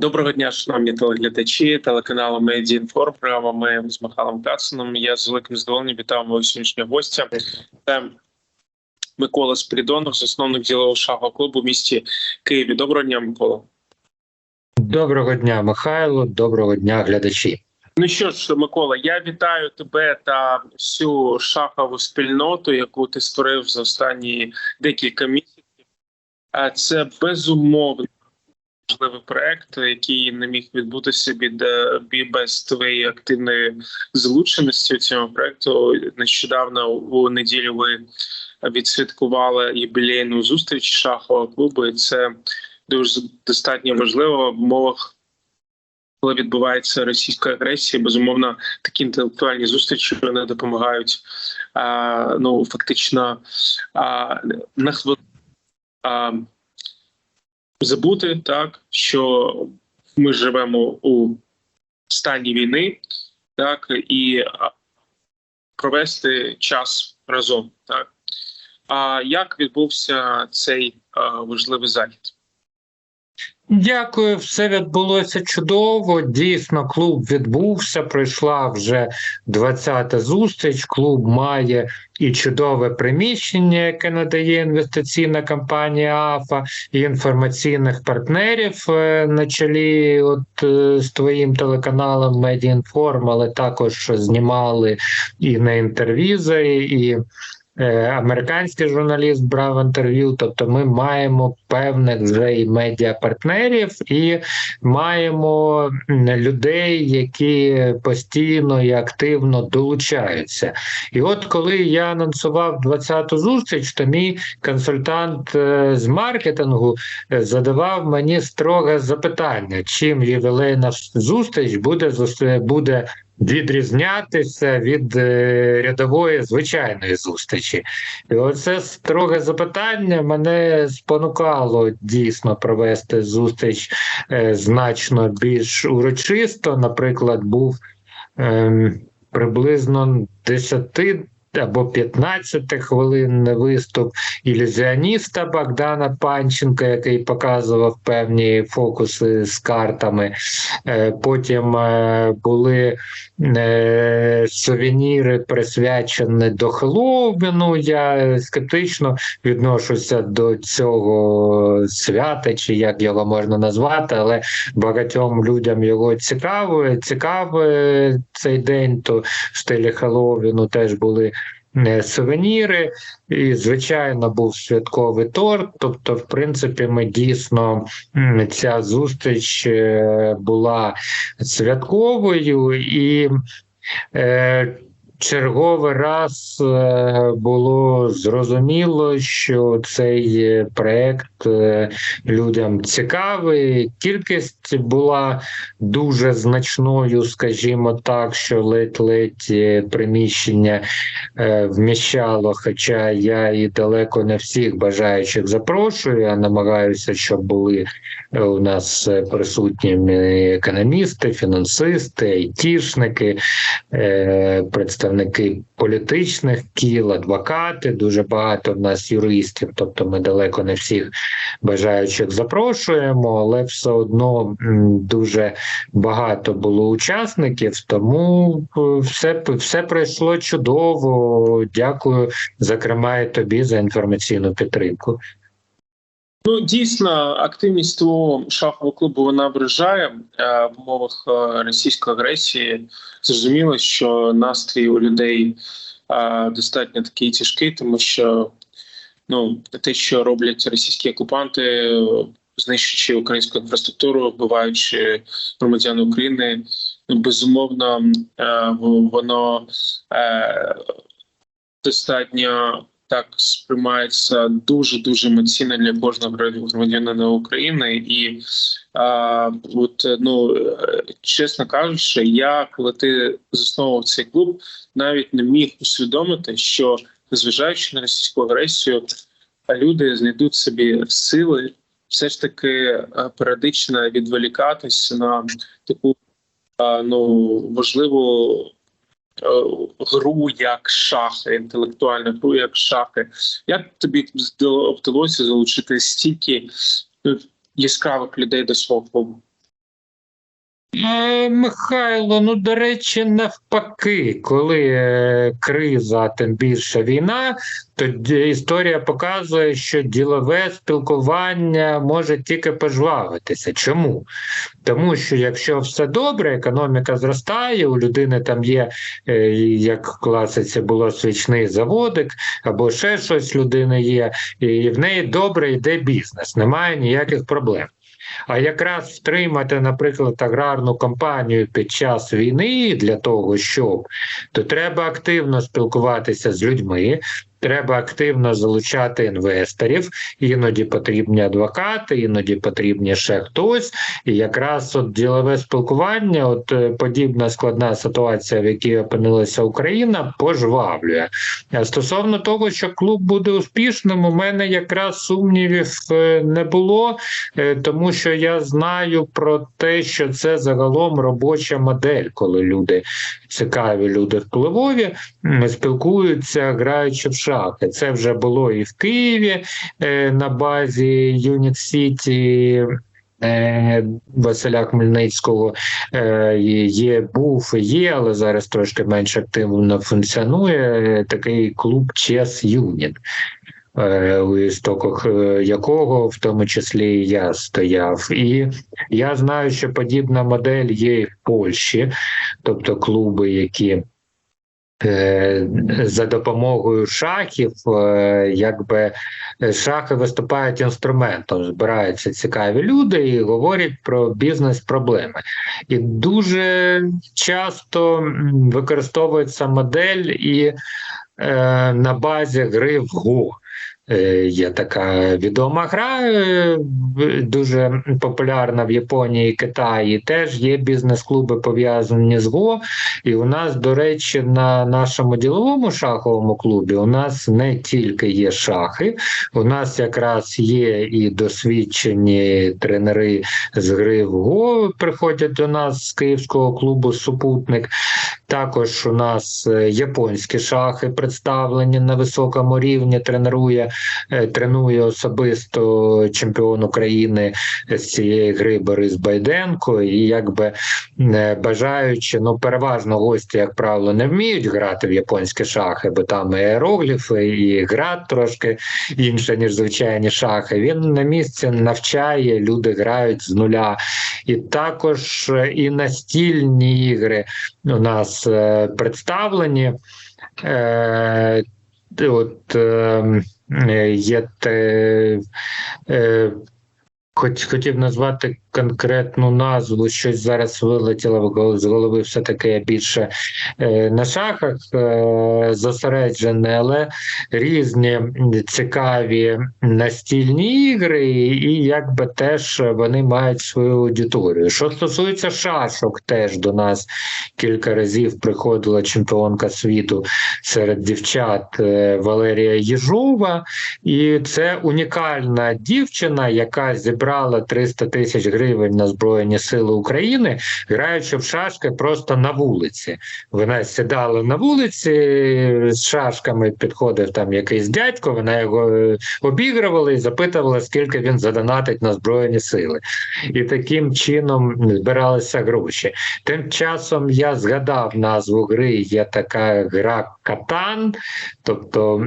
Доброго дня, шановні телеглядачі, телеканалу Медіінформ, програма «Ми» з Михайлом Кацаном. Я з великим задоволенням вітаю мого сьогоднішнього гостя. Це Микола Спірідонов, засновник ділового шахового клубу в місті Києві. Доброго дня, Микола. Доброго дня, Михайло. Доброго дня, глядачі. Ну що ж, Микола, я вітаю тебе та всю шахову спільноту, яку ти створив за останні декілька місяців. Це безумовно важливий проект, який не міг відбутися від без твоєї активної залученості у цьому проекту. Нещодавно у неділю ви відсвяткували юбілейну зустріч шахового клубу, і це дуже достатньо важливо в умовах. Коли відбувається російська агресія, безумовно, такі інтелектуальні зустрічі вони допомагають а, ну фактично а, на хвилину забути так, що ми живемо у стані війни, так і провести час разом. Так а як відбувся цей а, важливий захід? Дякую, все відбулося чудово. Дійсно, клуб відбувся. Пройшла вже 20-та зустріч. Клуб має і чудове приміщення, яке надає інвестиційна компанія АФА і інформаційних партнерів е, на чолі. От е, з твоїм телеканалом Медіінформ, але також знімали і на інтервізі, і Американський журналіст брав інтерв'ю, тобто ми маємо певних вже і медіапартнерів, і маємо людей, які постійно і активно долучаються. І от коли я анонсував 20-ту зустріч, то мій консультант е, з маркетингу е, задавав мені строге запитання, чим ювілейна зустріч буде буде відрізнятися від е, рядової звичайної зустрічі. І оце строге запитання мене спонукало дійсно провести зустріч е, значно більш урочисто. Наприклад, був ем, приблизно 10 або 15 хвилин виступ ілюзіоніста Богдана Панченка, який показував певні фокуси з картами. Е, Потім е, були е, сувеніри присвячені до Хеллоуіну. Я скептично відношуся до цього свята, чи як його можна назвати, але багатьом людям його цікаво. Цікавий цей день, то в стилі Хеллоуіну теж були. Е, Сувеніри, і звичайно був святковий торт. Тобто, в принципі, ми дійсно ця зустріч е, була святковою і е, черговий раз було зрозуміло, що цей проект людям цікавий. Кількість була дуже значною, скажімо так, що ледь-ледь е, приміщення е, вміщало. Хоча я і далеко не всіх бажаючих запрошую. Я намагаюся, щоб були е, у нас присутніми економісти, фінансисти, айтішники, представники політичних кіл, адвокати. Дуже багато в нас юристів, тобто ми далеко не всіх бажаючих запрошуємо, але все одно дуже багато було учасників, тому е, все, все пройшло чудово. Дякую, зокрема, і тобі за інформаційну підтримку. Ну дійсно, активність твого шахового клубу вона вражає Е, в умовах е, російської агресії. Зрозуміло, що настрій у людей достатньо такий тяжкий, тому що ну те, що роблять російські окупанти, знищуючи українську інфраструктуру, вбиваючи громадян України, ну безумовно, е, воно е, достатньо так сприймається дуже дуже емоційно для кожного громадянина України, і а, от ну е, чесно кажучи, я коли ти засновував цей клуб, навіть не міг усвідомити, що незважаючи на російську агресію, люди знайдуть собі сили все ж таки е, періодично відволікатись на таку ну важливу е, гру як шахи, інтелектуальну гру як шахи. Як тобі вдалося залучити стільки ну, яскравих людей до свого клубу? Е, Михайло, ну до речі, навпаки, коли е, криза, тим більше війна, то історія показує, що ділове спілкування може тільки пожвавитися. Чому? Тому що якщо все добре, економіка зростає, у людини там є, е, як в класиці було свічний заводик, або ще щось людини є, і в неї добре йде бізнес, немає ніяких проблем. А якраз втримати, наприклад, аграрну компанію під час війни для того, щоб то треба активно спілкуватися з людьми. Треба активно залучати інвесторів, іноді потрібні адвокати, іноді потрібні ще хтось. І якраз от ділове спілкування, от е, подібна складна ситуація, в якій опинилася Україна, пожвавлює. А стосовно того, що клуб буде успішним, у мене якраз сумнівів е, не було, е, тому що я знаю про те, що це загалом робоча модель, коли люди цікаві, люди впливові, спілкуються, граючи в шахи. Це вже було і в Києві е, на базі Юніт Сіті. е, Василя Хмельницького е, є, був і є, але зараз трошки менш активно функціонує е, такий клуб Чес Юніт, у істоках якого в тому числі я стояв. І я знаю, що подібна модель є і в Польщі, тобто клуби, які за допомогою шахів, е, якби е, шахи виступають інструментом. Збираються цікаві люди і говорять про бізнес-проблеми. І дуже часто використовується модель і е, на базі гри в Го. Е, Є така відома гра, е, дуже популярна в Японії Китаї. Теж є бізнес-клуби пов'язані з Го. І у нас, до речі, на нашому діловому шаховому клубі у нас не тільки є шахи, у нас якраз є і досвідчені тренери з гри в Го приходять до нас з київського клубу Супутник. Також у нас е, японські шахи представлені на високому рівні. Тренує, тренує особисто чемпіон України з цієї гри Борис Байденко. І якби е, бажаючи, ну переважно гості, як правило, не вміють грати в японські шахи, бо там і і гра трошки інша, ніж звичайні шахи. Він на місці навчає, люди грають з нуля. І також е, і настільні ігри у нас е, представлені. Е, от е, е, є те, е, хоч, хотів назвати конкретну назву, щось зараз вилетіло з голови, все-таки я більше е, на шахах е, зосереджений, але різні цікаві настільні ігри, і якби теж вони мають свою аудиторію. Що стосується шашок, теж до нас кілька разів приходила чемпіонка світу серед дівчат е, Валерія Єжова, і це унікальна дівчина, яка зібрала 300 тисяч гривень на Збройні Сили України, граючи в шашки просто на вулиці. Вона сідала на вулиці з шашками, підходив там якийсь дядько, вона його е, обігрувала і запитувала, скільки він задонатить на Збройні Сили. І таким чином збиралися гроші. Тим часом я згадав назву гри, є така гра Катан, тобто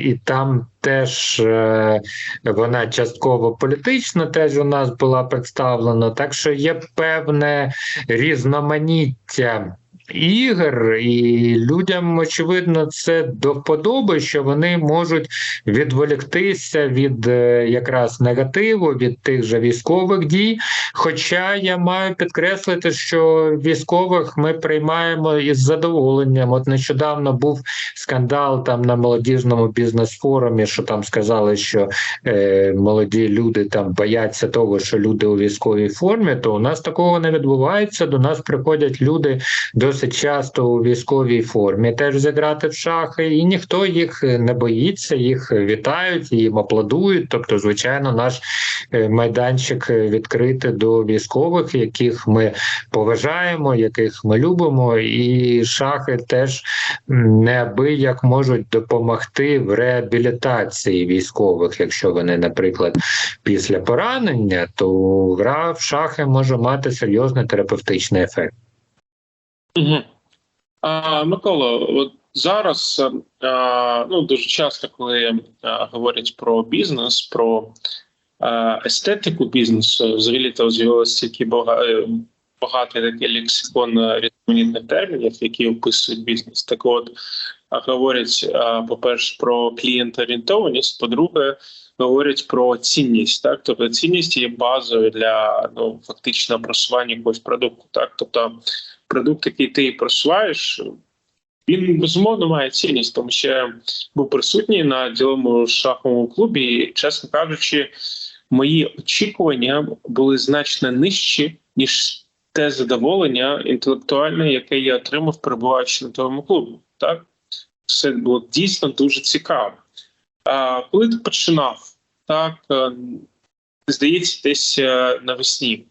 і там теж е, вона частково політична, теж у нас була представлена, так що є певне різноманіття. Ігор, і людям, очевидно, це до вподоби, що вони можуть відволіктися від е, якраз негативу, від тих же військових дій. Хоча я маю підкреслити, що військових ми приймаємо із задоволенням. От нещодавно був скандал там на молодіжному бізнес-форумі, що там сказали, що е, молоді люди там бояться того, що люди у військовій формі. То у нас такого не відбувається. До нас приходять люди досить досить часто у військовій формі теж зіграти в шахи, і ніхто їх не боїться, їх вітають, їм аплодують. Тобто, звичайно, наш е, майданчик відкритий до військових, яких ми поважаємо, яких ми любимо, і шахи теж неабияк можуть допомогти в реабілітації військових, якщо вони, наприклад, після поранення, то гра в шахи може мати серйозний терапевтичний ефект. Микола, от зараз а, ну, дуже часто, коли а, говорять про бізнес, про естетику бізнесу, взагалі то з'явилося е, багатий такий лексикон е, різноманітних термінів, які описують бізнес. Так от говорять, по-перше, про клієнтоорієнтованість, по-друге, говорять про цінність. Так, тобто цінність є базою для ну фактично просування якогось продукту. Так, тобто продукт, який ти просуваєш, він безумовно має цінність, тому що я був присутній на діловому шаховому клубі, і, чесно кажучи, мої очікування були значно нижчі, ніж те задоволення інтелектуальне, яке я отримав, перебуваючи на тому клубі. Так, все було дійсно дуже цікаво. А коли ти починав, так е, здається, десь е, навесні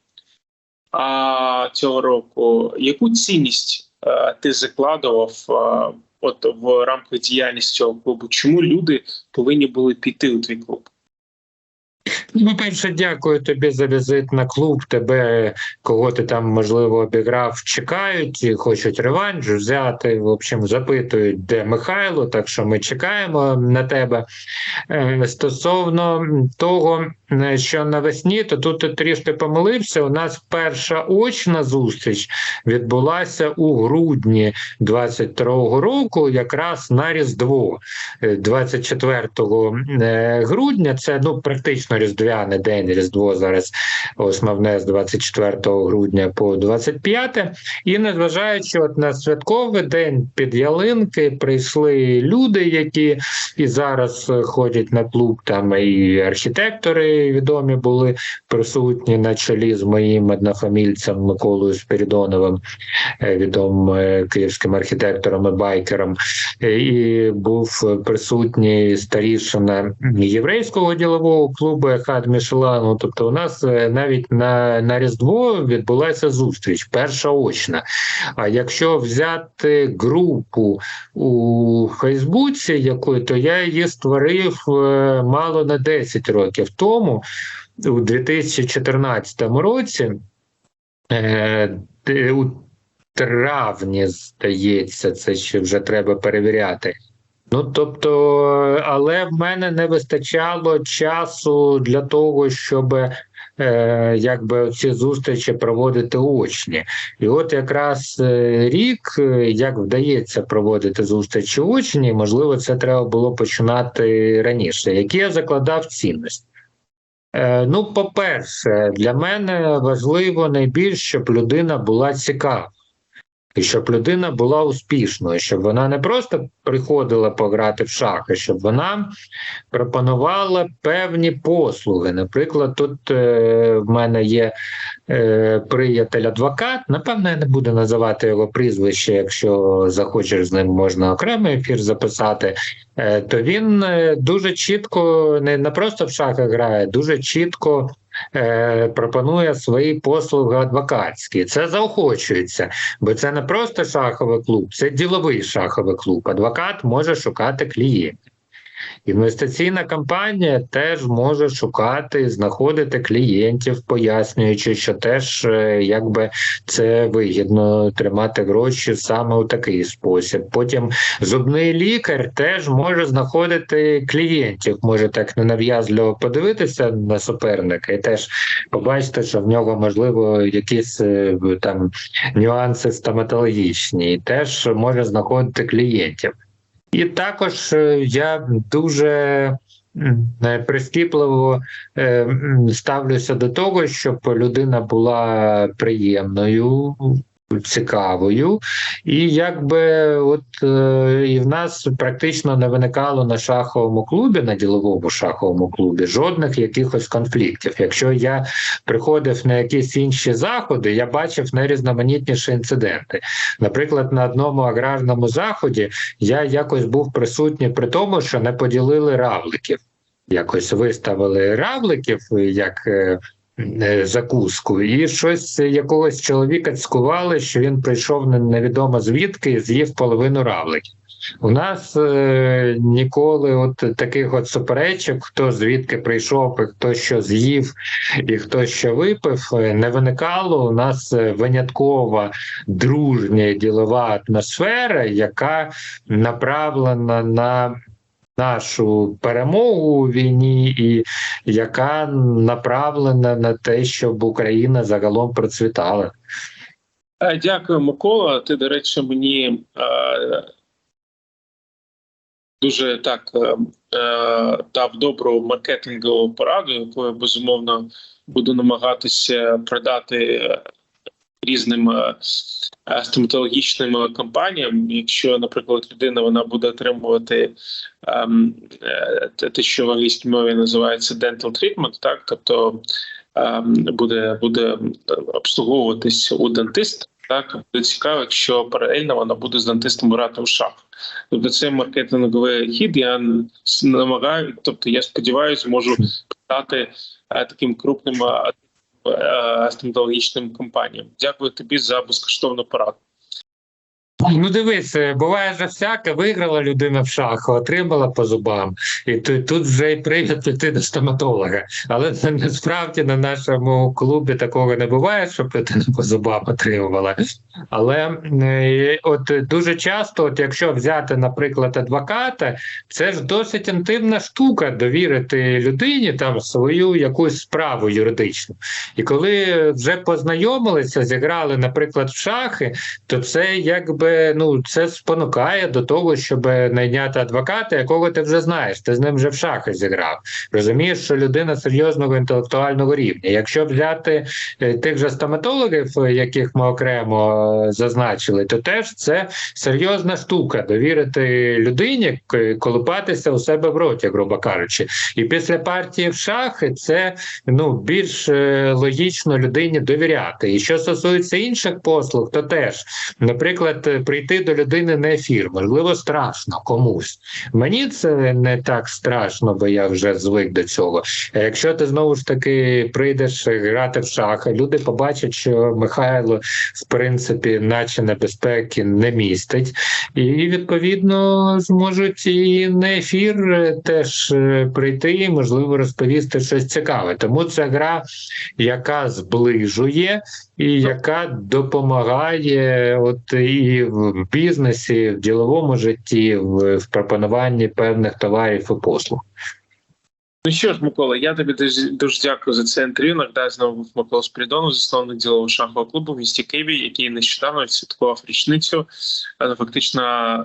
а цього року, яку цінність а, ти закладував а, от в рамках діяльності цього клубу? Чому люди повинні були піти у твій клуб? Ну, по-перше, дякую тобі за візит на клуб. Тебе, кого ти там, можливо, обіграв, чекають, і хочуть реванш взяти. В общем, запитують, де Михайло, так що ми чекаємо на тебе. Е, Стосовно того, е, що навесні, то тут ти трішки помилився. У нас перша очна зустріч відбулася у грудні 22-го року, якраз на Різдво. Е, 24 е, грудня. Це ну практично різдвяний день. Різдво зараз основне з 24 грудня по 25. І незважаючи от на святковий день під ялинки, прийшли люди, які і зараз ходять на клуб. Там і архітектори відомі були присутні на чолі з моїм однофамільцем Миколою Спірідоновим, е, відомим е, київським архітектором і байкером. Е, І був присутній старішина єврейського ділового клубу Хад Мішелану. Тобто, у нас е, навіть на, на Різдво відбулася зустріч, перша очна. А якщо взяти групу у Фейсбуці, якої, то я її створив е, мало не 10 років тому, у 2014 році. Е, у травні, здається, це ще вже треба перевіряти. Ну тобто, але в мене не вистачало часу для того, щоб е, якби ці зустрічі проводити очні. І от якраз е, рік, е, як вдається проводити зустрічі очні, можливо, це треба було починати раніше. Які я закладав цінності? Е, ну, по-перше, для мене важливо найбільше, щоб людина була цікава. І щоб людина була успішною, щоб вона не просто приходила пограти в шахи, щоб вона пропонувала певні послуги. Наприклад, тут е, в мене є е, приятель-адвокат. Напевно, я не буду називати його прізвище, якщо захочеш з ним можна окремий ефір записати. Е, то він е, дуже чітко не, не просто в шахи грає, дуже чітко. Е, Пропонує свої послуги адвокатські. Це заохочується, бо це не просто шаховий клуб, це діловий шаховий клуб. Адвокат може шукати клієнтів. Інвестиційна компанія теж може шукати, знаходити клієнтів, пояснюючи, що теж е, якби це вигідно тримати гроші саме у такий спосіб. Потім зубний лікар теж може знаходити клієнтів, може так ненав'язливо подивитися на суперника, і теж побачити, що в нього можливо якісь е, там нюанси стоматологічні, і теж може знаходити клієнтів. І також е, я дуже е, прискіпливо е, ставлюся до того, щоб людина була приємною цікавою, і якби от е, і в нас практично не виникало на шаховому клубі, на діловому шаховому клубі, жодних якихось конфліктів. Якщо я приходив на якісь інші заходи, я бачив найрізноманітніші інциденти. Наприклад, на одному аграрному заході я якось був присутній при тому, що не поділили равликів. Якось виставили равликів як е, закуску, і щось е, якогось чоловіка цькували, що він прийшов невідомо звідки і з'їв половину равликів. У нас е, ніколи от таких от суперечок, хто звідки прийшов, і хто що з'їв, і хто що випив, е, не виникало. У нас е, виняткова дружня ділова атмосфера, яка направлена на нашу перемогу у війні, і яка направлена на те, щоб Україна загалом процвітала. Е, Дякую, Микола. Ти, до речі, мені е, дуже так е, е, дав добру маркетингову пораду, яку я безумовно буду намагатися продати е, різним е, е, стоматологічним компаніям. Якщо, наприклад, людина вона буде отримувати ем, е, те, що в англійській мові називається dental treatment, так тобто ем, буде, буде обслуговуватись у дентиста. Так, буде цікаво, якщо паралельно вона буде з дантистом грати в шах. Тобто це маркетинговий хід. Я намагаю, тобто я сподіваюся, зможу стати е, таким крупним е, е, стоматологічним компаніям. Дякую тобі за безкоштовну пораду. Ну дивись, е, буває же всяке, виграла людина в шахи, отримала по зубам, і тут, вже й привід піти до стоматолога. Але насправді на нашому клубі такого не буває, щоб людина по зубам отримувала. Але е, от дуже часто, от якщо взяти, наприклад, адвоката, це ж досить інтимна штука довірити людині там свою якусь справу юридичну. І коли вже познайомилися, зіграли, наприклад, в шахи, то це якби ну це спонукає до того, щоб найняти адвоката, якого ти вже знаєш. Ти з ним вже в шахи зіграв. Розумієш, що людина серйозного інтелектуального рівня. Якщо взяти е, тих же стоматологів, е, яких ми окремо е, зазначили, то теж це серйозна штука довірити людині, колупатися у себе в роті, грубо кажучи. І після партії в шахи це ну більш логічно людині довіряти. І що стосується інших послуг, то теж, наприклад, прийти до людини на ефір, можливо, страшно комусь. Мені це не так страшно, бо я вже звик до цього. Якщо ти знову ж таки прийдеш грати в шахи, люди побачать, що Михайло в принципі, наче небезпеки не містить, і відповідно зможуть і на ефір е, теж е, прийти, і, можливо, розповісти щось цікаве. Тому це гра, яка зближує і яка допомагає, от і в бізнесі, в діловому житті, в, в пропонуванні певних товарів і послуг. Ну що ж, Микола, я тобі дуже, дуже дякую за це інтерв'ю. Нагадаю, знову був Микола Спірідонов, засновник ділового шахового клубу в місті Києві, який нещодавно святкував річницю, фактично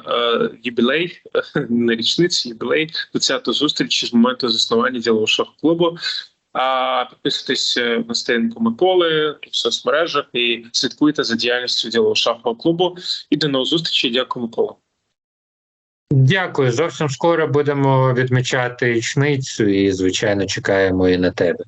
е, юбілей, не річницю, юбілей 20-ту зустрічі з моменту заснування ділового шахового клубу. Підписуйтесь е, на сторінку Миколи в соцмережах і слідкуйте за діяльністю ділового шахового клубу. І до нових зустрічей. Дякую, Микола. Дякую. Зовсім скоро будемо відмічати річницю і, звичайно, чекаємо і на тебе.